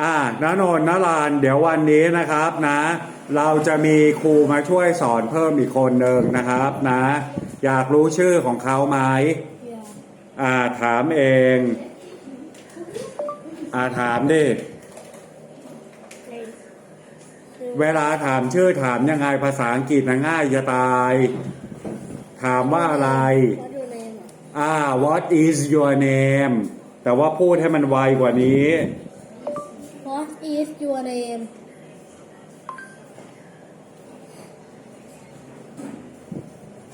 อ่านะนนท์นะลาน เดี๋ยววันนี้นะครับนะ เราจะมีครูมาช่วยสอนเพิ่มอีกคนหนึ่งนะครับนะ อยากรู้ชื่อของเขาไหมอ่าถามเองอ่าถามดิ เวลาถามชื่อถามยังไงภาษาอังกฤษนะง่ายจะตาย ถามว่าอะไร What your name อ่า what is your name แต่ว่าพูดให้มันไวกว่านี้ What is your name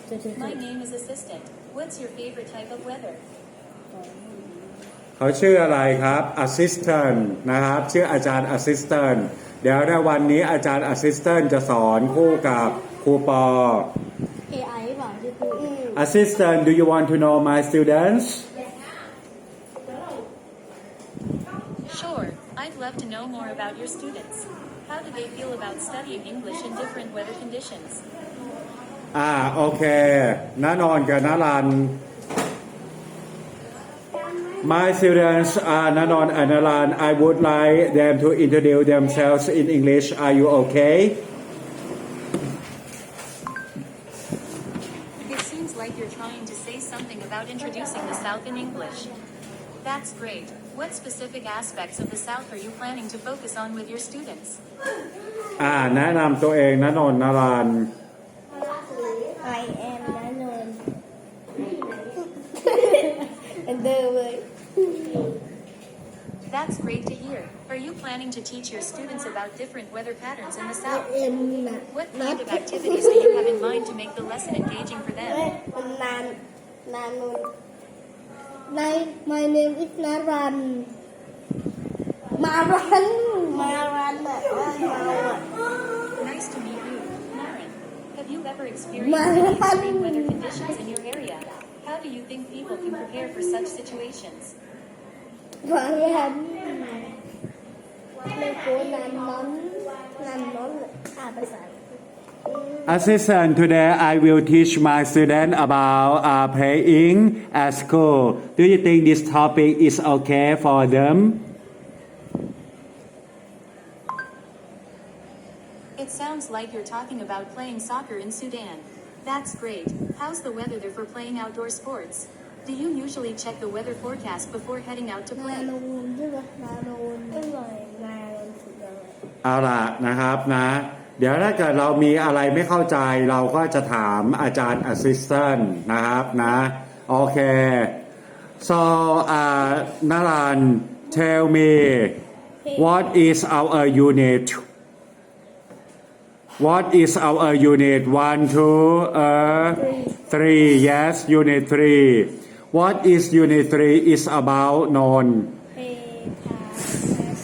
จะถึง My name is Assistant. What's your favorite type of weather? เขาชื่ออะไรครับ assistant นะครับ ชื่ออาจารย์ assistant เดี๋ยวในวันนี้อาจารย์ assistant จะสอนคู่กับครูปอ AI เปล่าชื่อครู assistant do you want to know my students I'd love to know more about your students. How do they feel about studying English in different weather conditions? อ่าโอเคน้านอนกับน้ารัน My students are Nanon and Nalan. I would like them to introduce themselves in English. Are you okay? It seems like you're trying to say something about introducing the South in English. That's great. What specific aspects of the South are you planning to focus on with your students? อ่าแนะนำตัวเองนะนนท์นารัน I am นะนนท์ อันเดอร์เลย That's great to hear. Are you planning to teach your students about different weather patterns in the South? เอ็มนะ What นั kind ด of activities do you have in mind to make the lesson engaging for เอ้ย them? มัน My name is Naran. Maran. Maran. Maran. Nice to meet you, Maran. Have you ever experienced extreme weather conditions in your area? How do you think people can prepare for such situations? Maran. Mình cố làm món, làm. Assistant today I will teach my student about uh, playing at school Do you think this topic is okay for them It sounds like you're talking about playing soccer in Sudan. That's great. How's the weather there for playing outdoor sports? Do you usually check the weather forecast before heading out to นา play? โนนใช่ไหมนาโนนอร่อยนาโนนสุดยอด เอาล่ะนะครับนะ เดี๋ยวถ้าเกิดเรามีอะไรไม่เข้าใจเราก็จะถามอาจารย์ assistant นะครับนะโอเค so uh, Naran tell me what is our unit what is our unit one two uh, three yes unit three what is unit three is about known เปทาส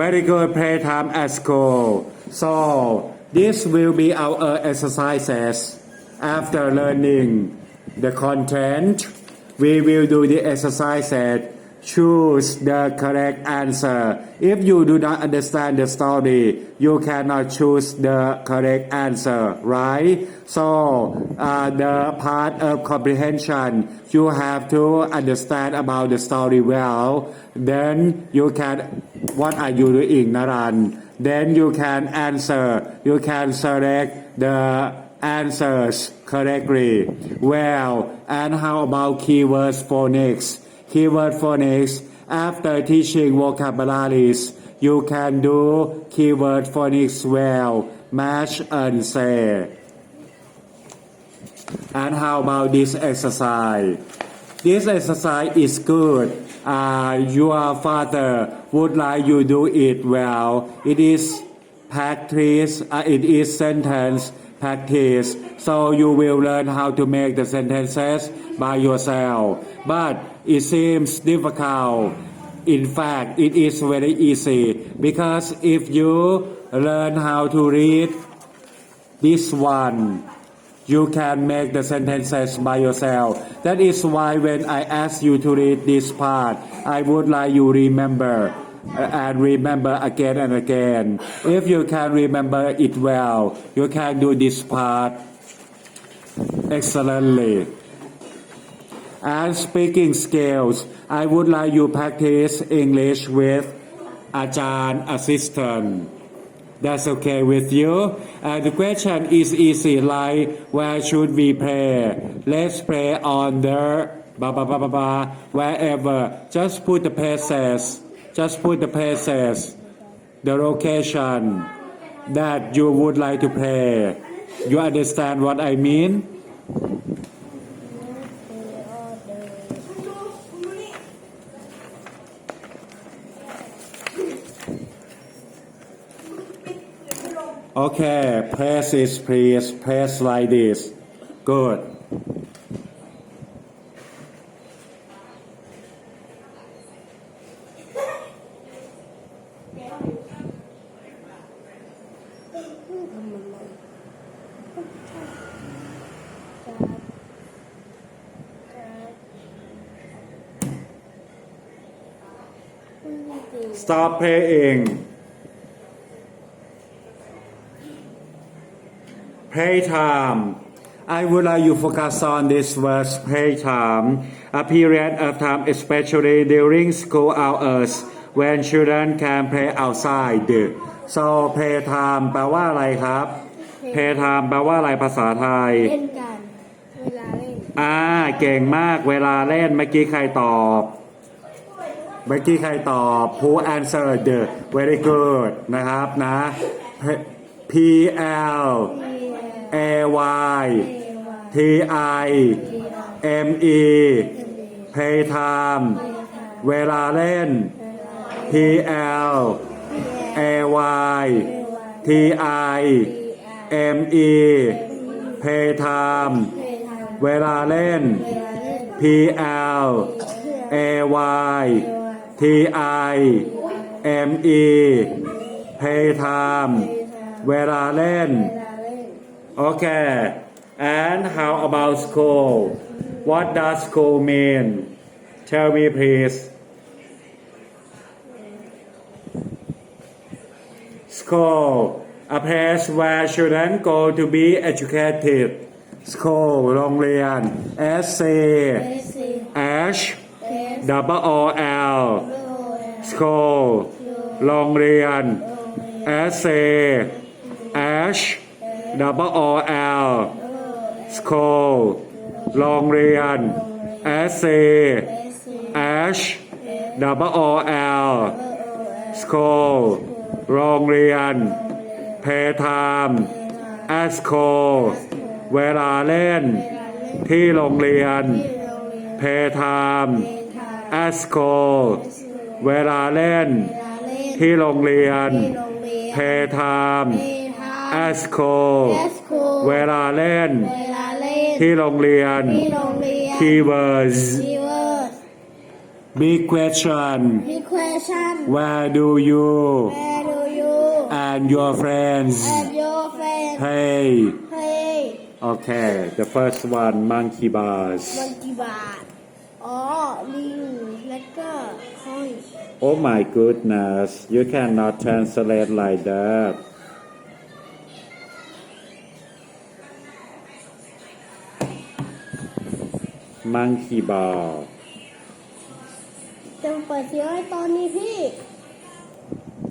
Very good playtime at school. So this will be our exercises. After learning the content, we will do the exercises. Choose the correct answer. If you do not understand the story, you cannot choose the correct answer, right? So uh, the part of comprehension, you have to understand about the story well. Then you can what are you doing, Naran? Then you can answer, you can select the answers correctly. Well, and how about keywords phonics? Keyword phonics, after teaching vocabularies, you can do keyword phonics well, match and say. And how about this exercise? This exercise is good. Uh, your father would like you do it well. It is practice. Uh, it is sentence practice. So you will learn how to make the sentences by yourself. But it seems difficult. In fact, it is very easy because if you learn how to read this one, you can make the sentences by yourself. That is why when I ask you to read this part, I would like you remember uh, and remember again and again. If you can remember it well, you can do this part excellently. And speaking skills, I would like you practice English with Ajahn assistant. That's okay with you. And the question is easy like where should we pray? Let's pray on the blah blah blah blah blah wherever. Just put the places. Just put the places. The location that you would like to pray. You understand what I mean? Okay, press is please. Press like this. Good. Stop praying. Pray time. I would like you focus on this verse, pray time. A period of time, especially during school hours, when children can play outside. So pray time แปลว่าอะไรครับ pray time แปลว่าอะไรภาษาไทย เล่นกันเวลาเล่น อ่า เก่งมากเวลาเล่นเมื่อกี้ใครตอบ เมื่อกี้ใครตอบ who answered the very good นะครับนะ P L AY TI ME Playtime เวลาเล่น PL AY TI ME Playtime เวลาเล่น PL AY TI ME Playtime เวลาเล่น Okay and how about school what does school mean tell me please school a place where children go to be educated school โรงเรียน S C H double O L school โรงเรียน S C H double O L school โรงเรียน S C H double O L school โรงเรียน pay time at school เวลาเล่น ที่โรงเรียน pay time at school เวลาเล่น ที่โรงเรียน pay time at school เวลาเล่น เวลาเล่น ที่โรงเรียน ที่โรงเรียน keywords คีย์เวิร์ด big question มี question where do you where do you and your friends and your friend play play okay the first one monkey bars มันกี่บาท อ๋อ ลิง แล้วก็ค่อย oh my goodness you cannot translate like that Monkey bar จะเปิดเสียงให้ตอนนี้พี่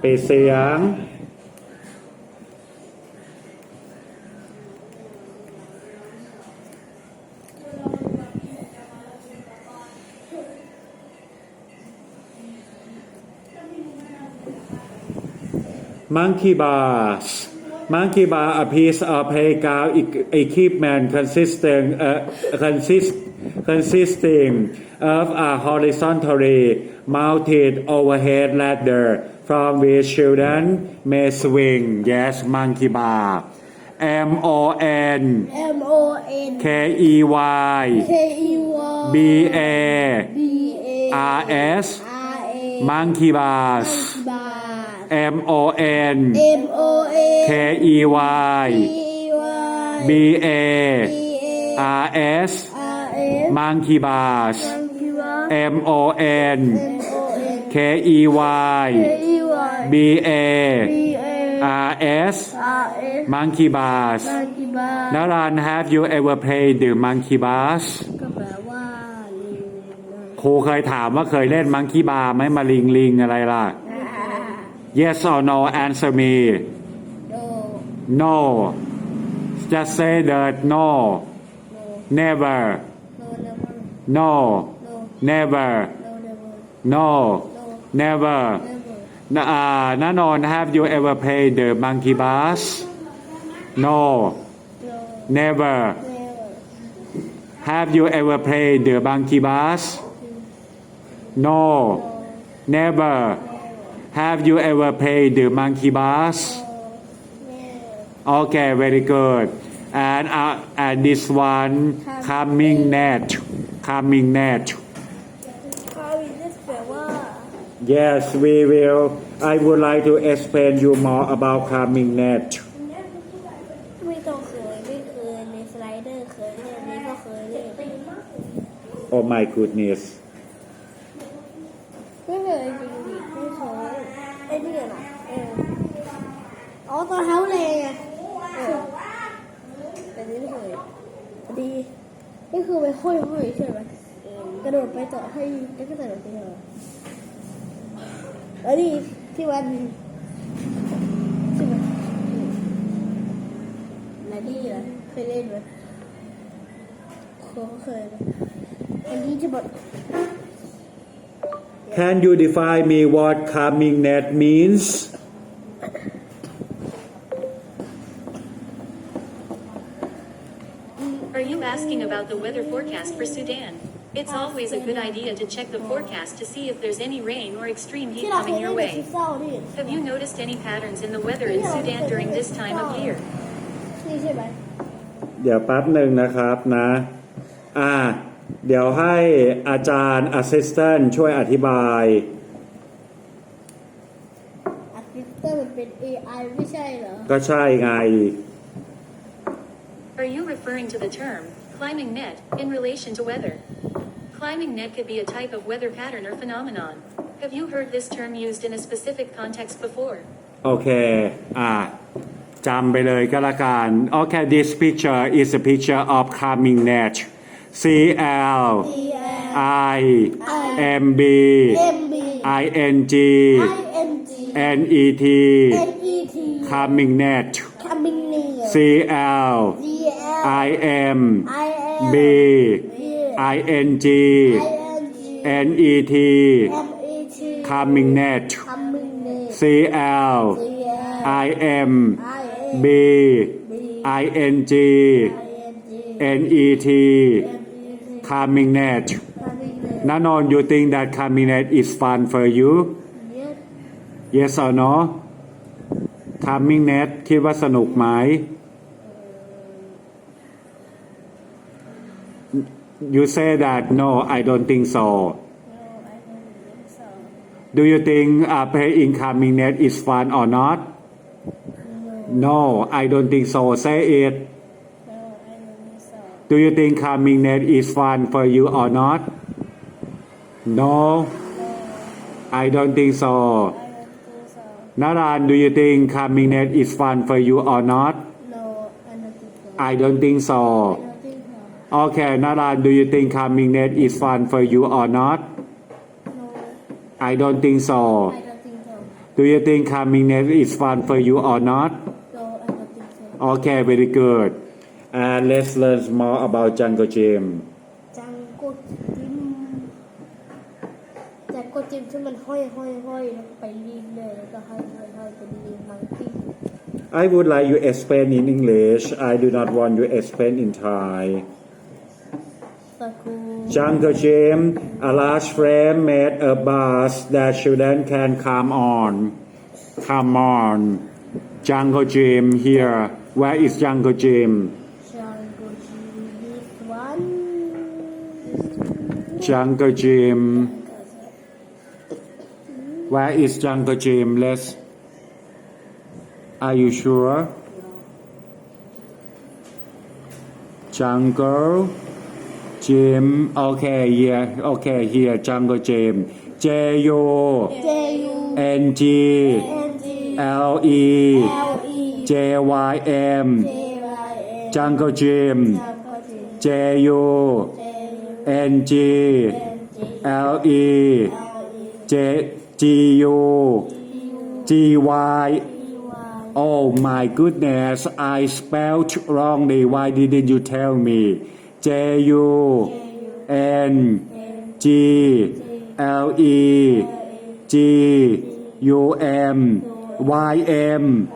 ปิดเสียง Monkey bars. Monkey bar piece of playground equipment consisting, uh, consist, consisting of a horizontally mounted overhead ladder from which children may swing. Yes, monkey bar. M O N K E Y B A R S. monkey bars. M O N M O N K E Y B Y B A B A R S R S monkey bars มังคีบา M O N M O N K E Y K E Y B A B A R S R S monkey bars มังคีบา Naran have you ever played the monkey bars ก็แปลว่าลิงครูเคยถามว่าเคยเล่นมังคีบาร์ไหมมาลิงลิงอะไรล่ะนะ Yes or no? Answer me. No. No. Just say that no. No. Never. No. Never. No. Never. No. Never. No, uh, have you ever played the monkey bars? No. Never. Have you ever played the monkey bars? No. Never. Have you ever played the monkey bars no Okay very good and uh, and this one coming net coming net ข้าวินนี่แปลว่า Yes we will I would like to explain you more about coming net ไม่ต้องเคยไม่เคยในสไลเดอร์เคยเล่นนี้ก็เคยเล่น Oh my goodness Can you define me what coming net means? Are you asking about the weather forecast for Sudan? It's always a good idea to check the forecast to see if there's any rain or extreme ที่ heat เราเคย coming เล่ your นกับซิ way. เศร้าดิ Have you noticed any patterns in the weather in Sudan during this time of year? นี่ใช่ไหม เดี๋ยวแป๊บหนึ่งนะครับนะ อ่า เดี๋ยวให้อาจารย์ assistant ช่วยอธิบาย อาร์ติสเตอร์มันเป็น AI ไม่ใช่เหรอ ก็ใช่ไง Are you referring to the term climbing net in relation to weather? Climbing net could be a type of weather pattern or phenomenon. Have you heard this term used in a specific context before? โอเค อ่าจำไปเลยก็แล้วกัน โอเค this picture is a picture of coming net C L I M B MB I N G ING N E T NET coming net coming near C L DL I M IN B I N G ING N E T MET coming net coming near C L DL I M IN B I N G ING N E T MET coming net coming near Nanon you think that coming net is fun for you Yes Yes or no coming net คิดว่าสนุกไหม You say that no I don't think so. No I don't think so. Do you think uh, playing coming net is fun or not? No. I don't think so. Say it. No I don't think so. Do you think coming net is fun for you or not? No, I don't think so. I don't think so. Naran, do you think coming net is fun for you or not? No I don't think so. I don't think so. I don't think so Okay, Naran, do you think coming net is fun for you or not? No I don't think so. I don't think so Do you think coming net is fun for you or not? No I don't think so Okay, very good. And let's learn more about jungle gym. จังกดจิ้มจังกดจิ้มที่มันห้อยห้อยห้อยแล้วไปลิงเลยแล้วก็ห้อยห้อยห้อยเป็นลิงมังคี I would like you explain in English. I do not want you explain in Thai. Jungle Jim, a large frame made a bus that children can come on. Come on. Jungle Jim here. Where is Jungle Jim? Jungle Jim one. Jungle Where is Jungle Jim? Let's. Are you sure? Jungle. Jim. Okay, yeah. Okay, here. Jungle Jim. J U J U N G N G L E L E J Y M. J Y M. Jungle Jim. Jungle Jim. J U N G L E J G U G Y. Oh my goodness, I spelled wrongly. Why didn't you tell me? J U N G L E G U M Y M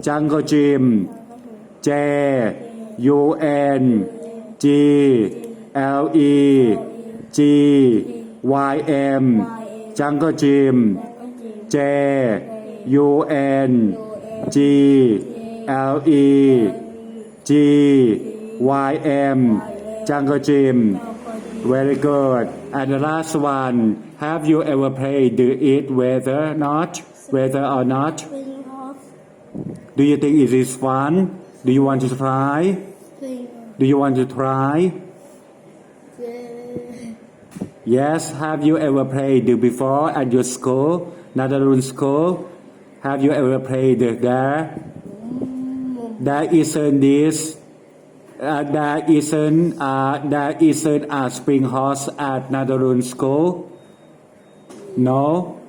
Jungle Gym J U N G L E G Y M Jungle Gym J U N G L E G Y M Jungle Gym. Very good. And the last one. Have you ever played the it weather not? Weather or not? Do you think it is fun? Do you want to try? Do you want to try. Yes. Have you ever played before at your school? Nadarun school? Have you ever played there? There isn't this uh, there isn't uh, there isn't a spring horse at Nadarun school. No?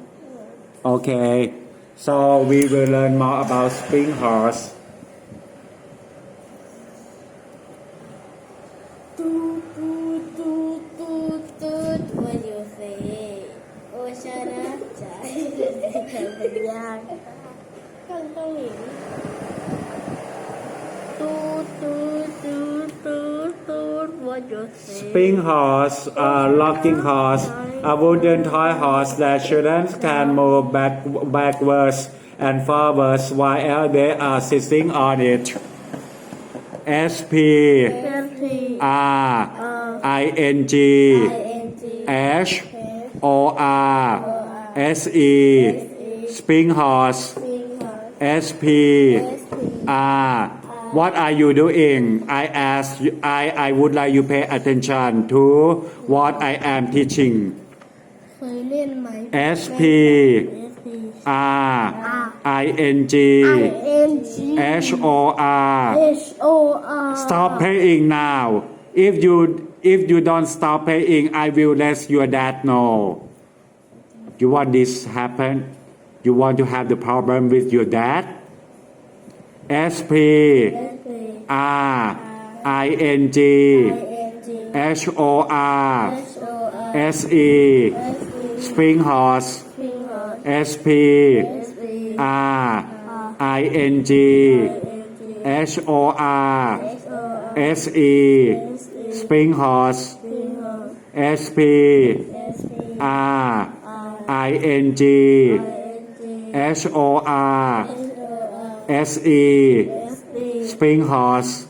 Okay. So we will learn more about spring horse horse, a rocking horse, a wooden toy horse that children can move back, backwards and forwards while they are sitting on it. S P R I N G H O R S E Spring horse S P R What are you doing? I ask you, I I would like you pay attention to what I am teaching. เคยเล่นไหม S P R I N G I N G H O R H O R Stop paying now. If you if you don't stop paying, I will let your dad know. You want this happen? You want to have the problem with your dad? S P R I N G H O R S E Spring Horse S P R I N G H O R S E Spring Horse S P R I N G H O R S E Spring Horse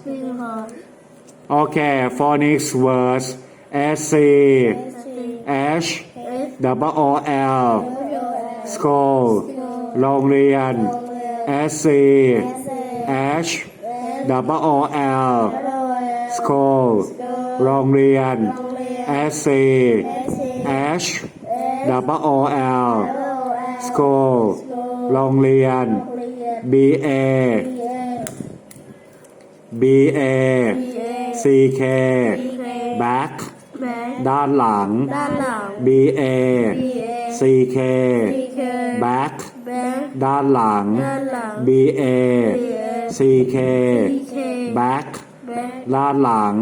Okay for next verse S C H W O L School โรงเรียน S C H W O L School โรงเรียน S C H W O L School โรงเรียน B A B A C K back ด้านหลัง B A C K back ด้านหลัง B A C K back ด้านหลัง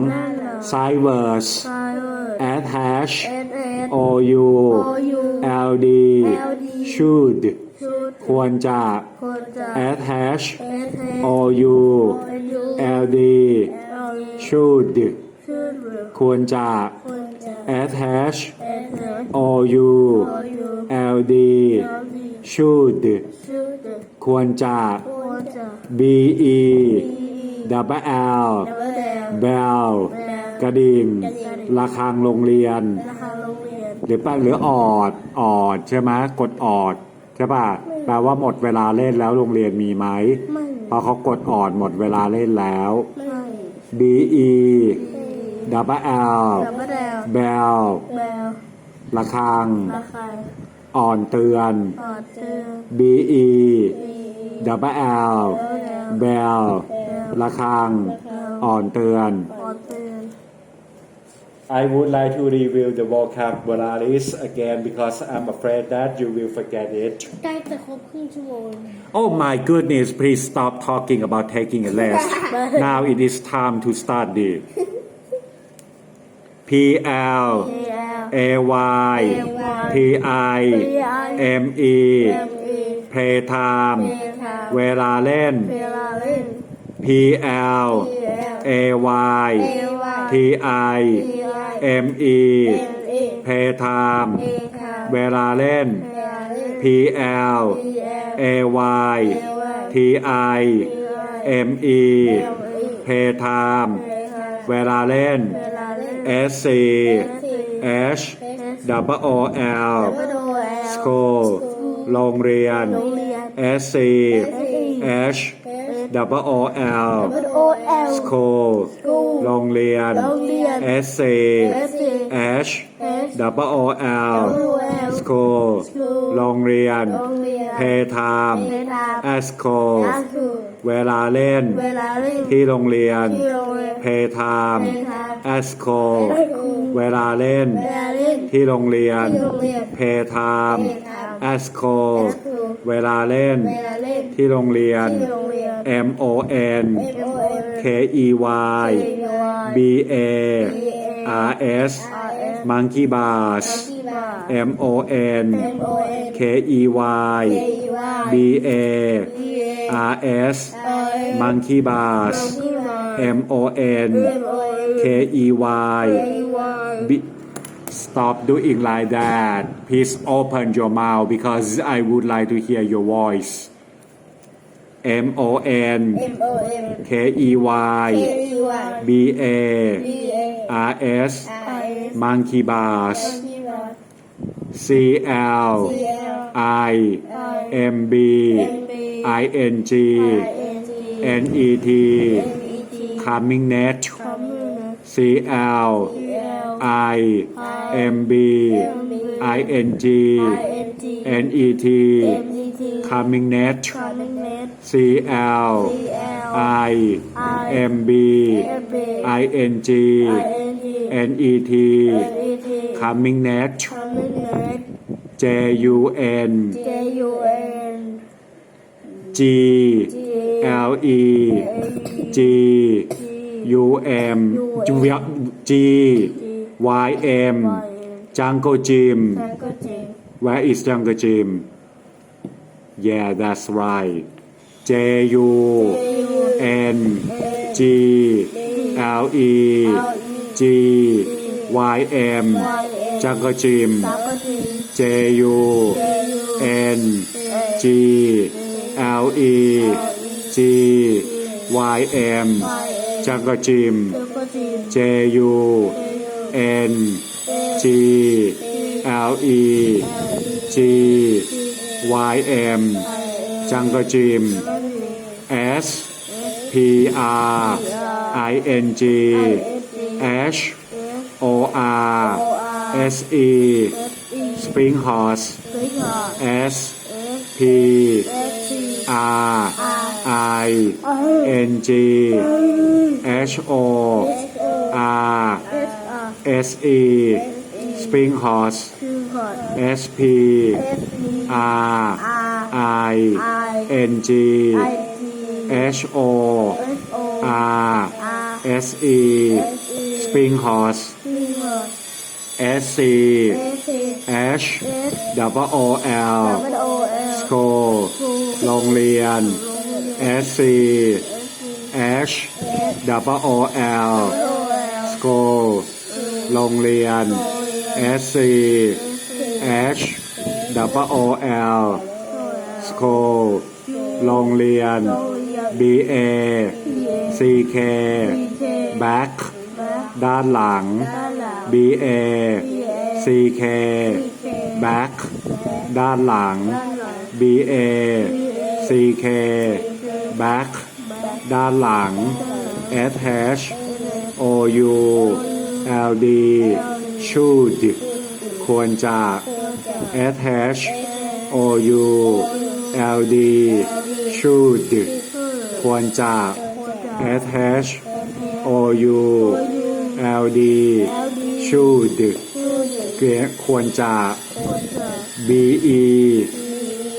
sideways attach O U L D should ควรจะ attach o u ld should ควรจะ attach o u ld should ควรจะ be double l bell กระดิ่งระฆังโรงเรียน หรือป้าหรือออดออดใช่ไหมกดออดใช่ป่ะ แปลว่าหมดเวลาเล่นแล้วโรงเรียนมีไหมไม่พอเขากดออดหมดเวลาเล่นแล้ว ไม่ B E double L ดับเบิลแดง bell แบลระฆัง ราคาอ่อนเตือน ปอดเตือน B E ดี double L bell ระฆัง อ่อนเตือน ปอดเตือน I would like to review the vocabularies again because I'm afraid that you will forget it ใกล้จะครบครึ่งชั่วโมง Oh my goodness, please stop talking about taking a rest. now it is time to study. P L A Y T I M E playtime เวลาเล่น เวลาเล่น P L A Y T I M E playtime เวลาเล่น P L A Y T I M E playtime เวลาเล่น S C H W O L school โรงเรียน S C H W O L โรงเรียน โรงเรียน S A H double O L school โรงเรียน play time at school เวลาเล่น ที่โรงเรียน play time at school เวลาเล่น ที่โรงเรียน play time at school เวลาเล่น ที่โรงเรียน M O N K E Y B A R S Monkey Bars M O N M O N K E Y B A R S Monkey Bars M O N K E Y B Stop doing like that. Please open your mouth because I would like to hear your voice. M O N M O N K E Y K E Y B A B A R S I S Monkey Bars C L I M B I N G N E T Coming Net C L I M B I N G N E T Coming Net C L I M B I N G N E T Coming next J U N G L E G U M G Y M Jungle Gym Where is Jungle Gym Yeah that's right J U N G L E G Y M จักรจิม J U N G L E G Y M จักรจิม J U N G L E G Y M จังกจิม S P R I N G H O R S E Spring Horse S P R I N G H O R S E Spring Horse S P R I N G H O R S E Spring Horse S C H W O L School โรงเรียน S C H W O L School โรงเรียน S C H W O L School โรงเรียน B A C K back ด้านหลัง B A C K back ด้านหลัง B A C K back ด้านหลัง S H O U L D should ควรจะ S H O U L D should ควรจะ attach o u l d should ควรจะ b e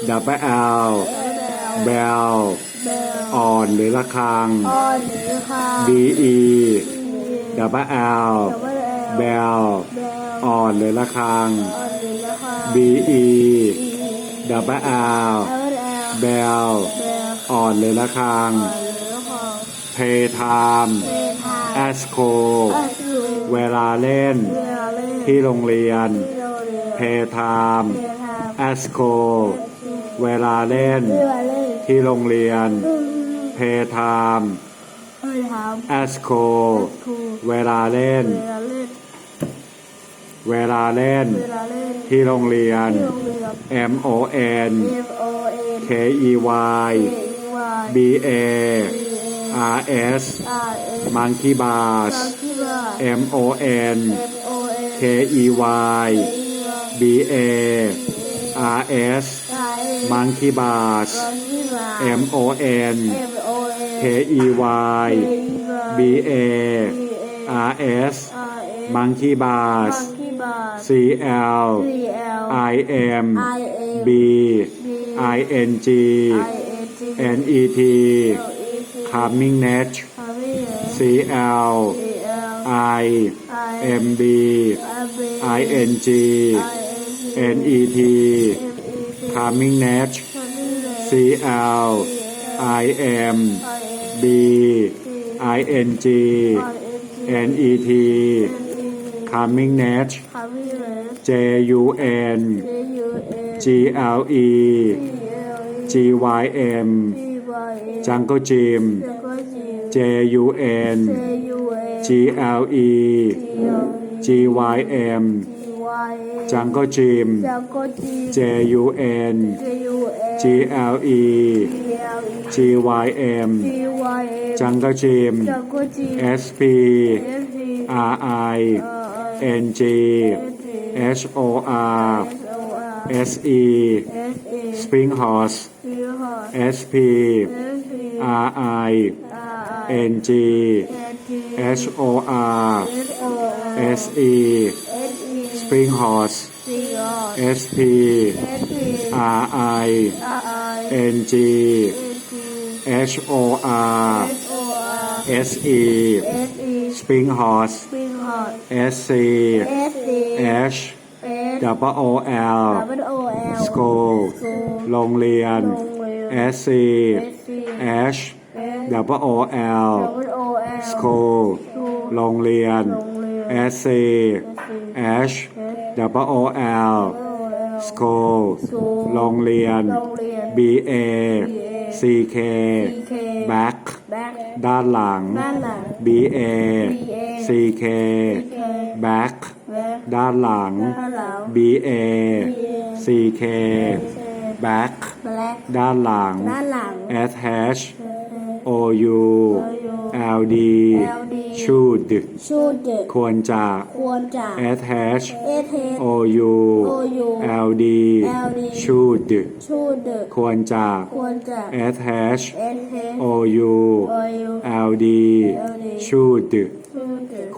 double l bell อ่อนหรือระคัง b e double l bell อ่อนหรือระคัง b e double l bell อ่อนเลยละคาง เพทามแอสโค เวลาเล่น ที่โรงเรียน เพทามแอสโค เวลาเล่น ที่โรงเรียน เพทามแอสโค เวลาเล่น เวลาเล่น ที่โรงเรียน M O N K E Y B A B A R S R S Monkey Bars ซังคิบา M O N M O N K E Y B A R S R S Monkey Bars ซังคิบา M O N M O N K E Y B A R S R S Monkey Bars ซังคิบา C L C L I M I M B I N G I N G N E T L E T Coming Net ทำให้เหรอ C L C L I I M B M B I N G I N G N E T M E T Coming Net ทำให้เหรอ C L I M I M B I N G I N G N E T N E T Coming Net ทำให้เหรอ J U N J U N G L E G L E G Y M G Y N Jungle Gym แล้วก็ G J U N J U N G L E G L E G Y M G Y N Jungle Gym แล้วก็ G J U N J U N G L E G L E G Y M G Y N Jungle Gym แล้วก็ G S P S P R I R I N G H O R S O R S E S A Spring Horse P H S P S P R I R I N G N G H O R S O R S E S E Spring Horse C R S P S P R I R I N G N G H O R S O R S E S E Spring Horse Spring Hot S C S C H double O L double O L school โรงเรียน S C H double O L double O L school โรงเรียน S C H double O L school โรงเรียน B A C K back ด้านหลัง B A C K back แบ็คด้านหลัง ด้านหลัง B A C K back แบล็คด้านหลัง ด้านหลัง S H O U L D LD should ชูดควรจะ ควรจะ S H เอเท O U OU L D LD should ชูดควรจะ ควรจะ S H เอเท O U โอยู L D should ชูด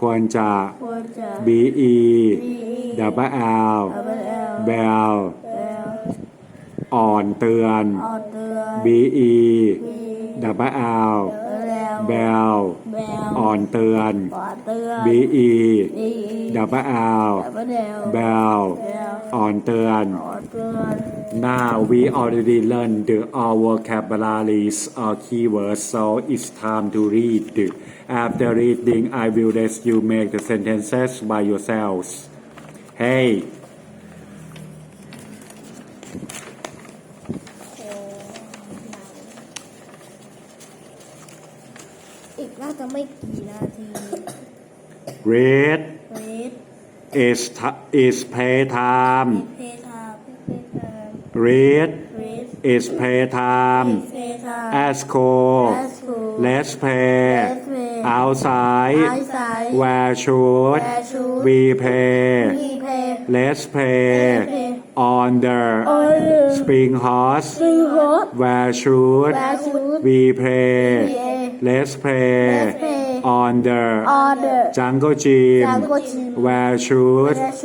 ควรจะ B E double L bell อ่อนเตือน B E D L แล้ว bell แบล อ่อนเตือน ออเตือน B E B E W L ดับเบิลเอล bell แล้ว อ่อนเตือน ออเตือน Now we already learned our vocabularies or keywords, so it's time to read. After reading, I will let you make the sentences by yourselves. Hey, จะไม่กี่นาที read เรด is t- is playtime. เพทาเพทา Read เรด is playtime. เพทา At school, แอสคู let's play Let's play outside. ไอสาย Where should Where should we play? มีเพ Let's play Let's play on the ออเดอร์ spring horse. ซื้อฮอต Where should แวร์ชูด we play? We play Let's play Let's play on the on the jungle gym. Jungle gym. Wear shoes wear